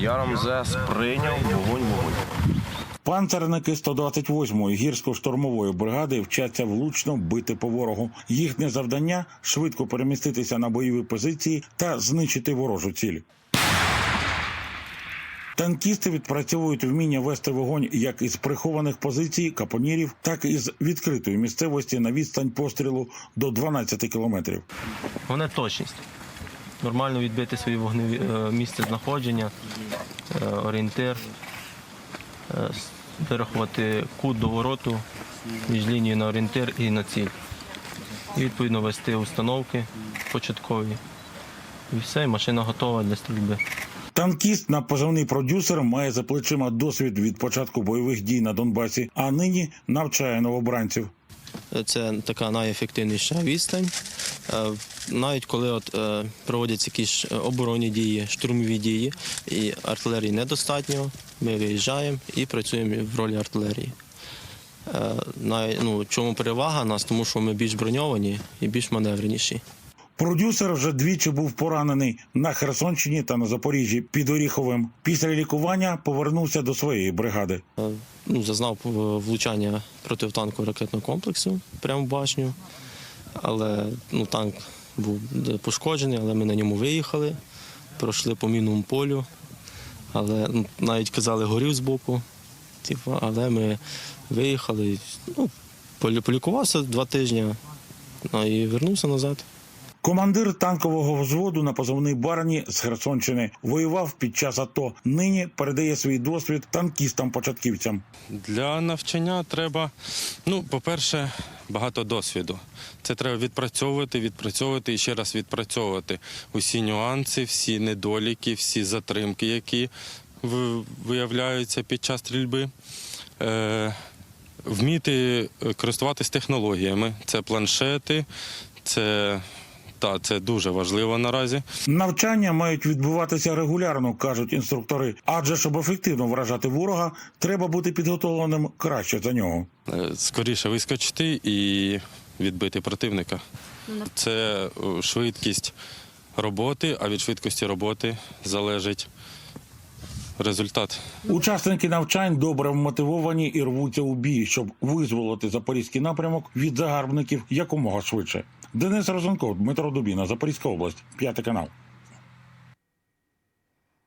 Я Рамзес прийняв вогонь вогонь. Панцерники 128-ї гірсько-штурмової бригади вчаться влучно бити по ворогу. Їхнє завдання швидко переміститися на бойові позиції та знищити ворожу ціль. Танкісти відпрацьовують вміння вести вогонь як із прихованих позицій капонірів, так і з відкритої місцевості на відстань пострілу до 12 кілометрів. Головне точність. Нормально відбити свої вогневі е, місце знаходження, е, орієнтир, е, вирахувати кут до вороту між лінією на орієнтир і на ціль. І відповідно вести установки початкові. І все, і машина готова для стрільби. Танкіст на позивний продюсер має за плечима досвід від початку бойових дій на Донбасі, а нині навчає новобранців. Це така найефективніша відстань. Е, Навіть коли от, е, проводяться якісь е, оборонні дії, штурмові дії, і артилерії недостатньо, ми виїжджаємо і працюємо в ролі артилерії. Ну, чому перевага нас? Тому що ми більш броньовані і більш маневреніші. Продюсер вже двічі був поранений на Херсонщині та на Запоріжжі під Оріховим. Після лікування повернувся до своєї бригади. Ну, зазнав влучання протитанкового ракетного комплексу прямо в башню. Але ну, танк був е, пошкоджений, але ми на ньому виїхали, пройшли по мінному полю. Але ну, навіть казали, горів збоку. Типу, але ми виїхали, ну, полікувався два тижні ну, і вернувся назад. Командир танкового взводу на позивний Барані з Херсонщини воював під час АТО. Нині передає свій досвід танкістам-початківцям. Для навчання треба, ну, по-перше, багато досвіду. Це треба відпрацьовувати, відпрацьовувати і ще раз відпрацьовувати усі нюанси, всі недоліки, всі затримки, які виявляються під час стрільби. Е, вміти е, користуватись технологіями. Це планшети, це, та, це дуже важливо наразі. Навчання мають відбуватися регулярно, кажуть інструктори. Адже щоб ефективно вражати ворога, треба бути підготовленим краще за нього. Е, скоріше вискочити і відбити противника. Це е, швидкість роботи, а від швидкості роботи залежить результат. Учасники навчань добре вмотивовані і рвуться у бій, щоб визволити запорізький напрямок від загарбників якомога швидше. Денис Розенков, Дмитро Дубіна, Запорізька область, п'ятий канал.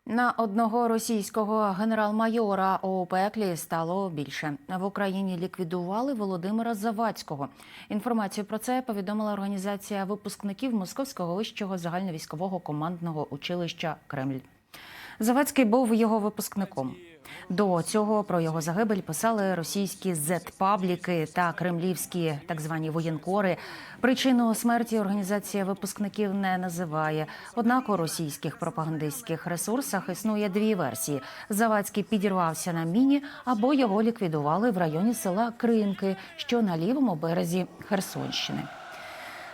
На одного російського генерал-майора у пеклі стало більше. В Україні ліквідували Володимира Завадського. Інформацію про це повідомила організація випускників Московського вищого загальновійськового командного училища Кремль. Завадський був його випускником. До цього про його загибель писали російські зет-пабліки та кремлівські так звані воєнкори. Причину смерті організація випускників не називає. Однак у російських пропагандистських ресурсах існує дві версії: Завадський підірвався на міні або його ліквідували в районі села Кринки, що на лівому березі Херсонщини.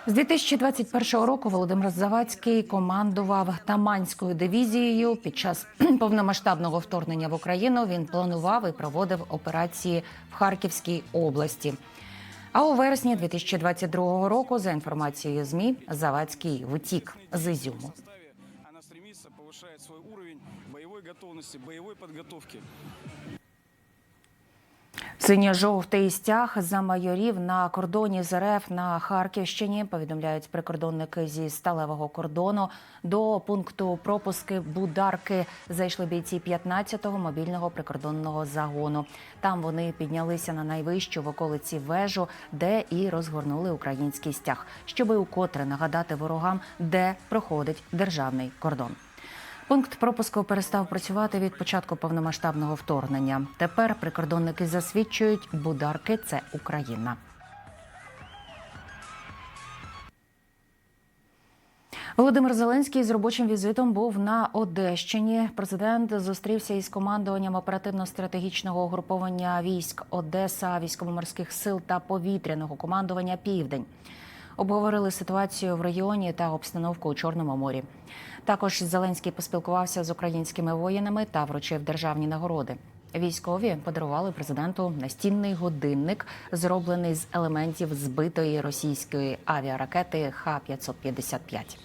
З 2021 року Володимир Завадський командував Таманською дивізією. Під час повномасштабного вторгнення в Україну він планував і проводив операції в Харківській області. А у вересні 2022 року, за інформацією змі, Завадський втік з Ізюму. повышать свой уровень боевой готовности, боевой подготовки. Синьо-жовтий стяг за майорів на кордоні з РФ на Харківщині повідомляють прикордонники зі сталевого кордону. До пункту пропуски Бударки зайшли бійці 15-го мобільного прикордонного загону. Там вони піднялися на найвищу в околиці вежу, де і розгорнули український стяг, щоби укотре нагадати ворогам, де проходить державний кордон. Пункт пропуску перестав працювати від початку повномасштабного вторгнення. Тепер прикордонники засвідчують, бударки це Україна. Володимир Зеленський з робочим візитом був на Одещині. Президент зустрівся із командуванням оперативно-стратегічного угруповання військ Одеса, військово-морських сил та повітряного командування Південь. Обговорили ситуацію в регіоні та обстановку у Чорному морі. Також Зеленський поспілкувався з українськими воїнами та вручив державні нагороди. Військові подарували президенту настінний годинник, зроблений з елементів збитої російської авіаракети Х-555.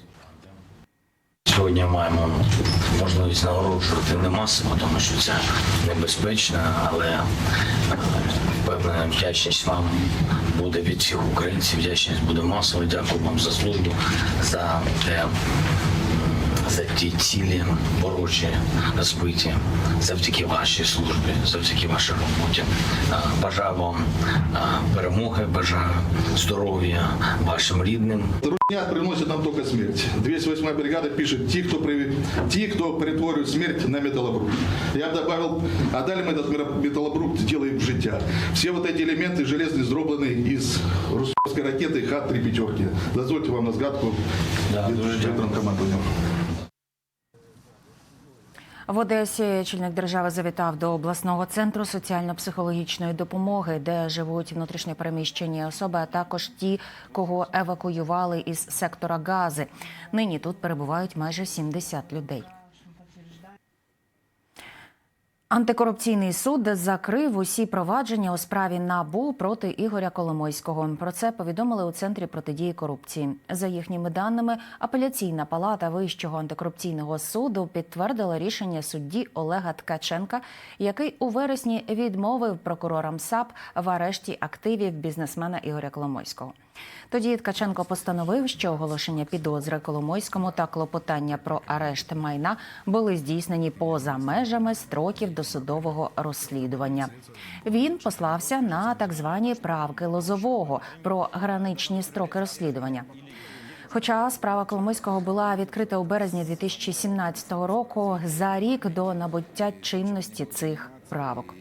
Сьогодні маємо можливість нагороджувати не масово, тому що це небезпечно, але е, впевнена вдячність вам буде від всіх українців. Вдячність буде масово. Дякую вам за службу, за за ті цілі ворожі збиті завдяки вашій службі, завдяки вашій роботі. Е, Бажаю вам е, перемоги, бажаю здоров'я вашим рідним. Приносит нам только смерть. 208 бригада пишет, те, кто, при- те, кто притворяют смерть на металлобрухт. Я добавил, а далі мы этот металлобрухт делаем в життя. Все вот эти элементы железные сделаны из русской ракеты Х-3 пятерки. Дозвольте вам на згадку Да. В Одесі чільник держави завітав до обласного центру соціально-психологічної допомоги, де живуть внутрішньопереміщені особи, а також ті, кого евакуювали із сектора Гази. Нині тут перебувають майже 70 людей. Антикорупційний суд закрив усі провадження у справі НАБУ проти Ігоря Коломойського. Про це повідомили у центрі протидії корупції. За їхніми даними, апеляційна палата Вищого антикорупційного суду підтвердила рішення судді Олега Ткаченка, який у вересні відмовив прокурорам САП в арешті активів бізнесмена Ігоря Коломойського. Тоді Ткаченко постановив, що оголошення підозри Коломойському та клопотання про арешт майна були здійснені поза межами строків досудового розслідування. Він послався на так звані правки Лозового про граничні строки розслідування. Хоча справа Коломойського була відкрита у березні 2017 року за рік до набуття чинності цих правок.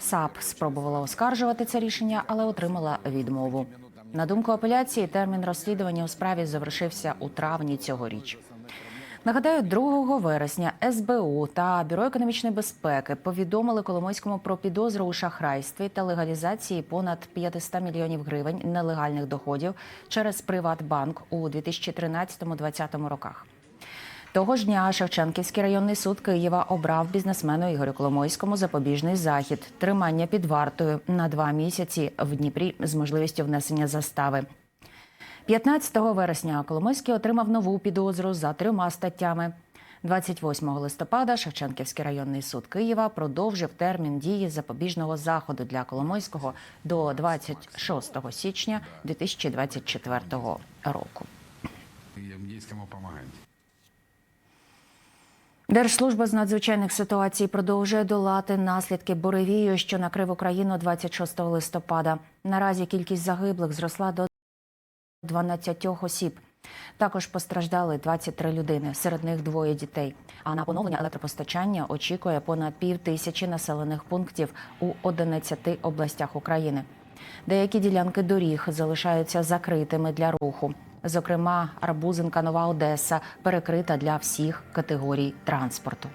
САП спробувала оскаржувати це рішення, але отримала відмову. На думку апеляції, термін розслідування у справі завершився у травні цьогоріч. Нагадаю, 2 вересня СБУ та Бюро економічної безпеки повідомили Коломойському про підозру у шахрайстві та легалізації понад 500 мільйонів гривень нелегальних доходів через Приватбанк у 2013-2020 роках. Того ж дня Шевченківський районний суд Києва обрав бізнесмену Ігорю Коломойському запобіжний захід тримання під вартою на два місяці в Дніпрі з можливістю внесення застави. 15 вересня Коломойський отримав нову підозру за трьома статтями. 28 листопада Шевченківський районний суд Києва продовжив термін дії запобіжного заходу для Коломойського до 26 січня 2024 року. Держслужба з надзвичайних ситуацій продовжує долати наслідки буревію, що накрив Україну 26 листопада. Наразі кількість загиблих зросла до 12 осіб. Також постраждали 23 людини, серед них двоє дітей. А на поновлення електропостачання очікує понад пів тисячі населених пунктів у 11 областях України. Деякі ділянки доріг залишаються закритими для руху. Зокрема, Арбузинка Нова Одеса перекрита для всіх категорій транспорту.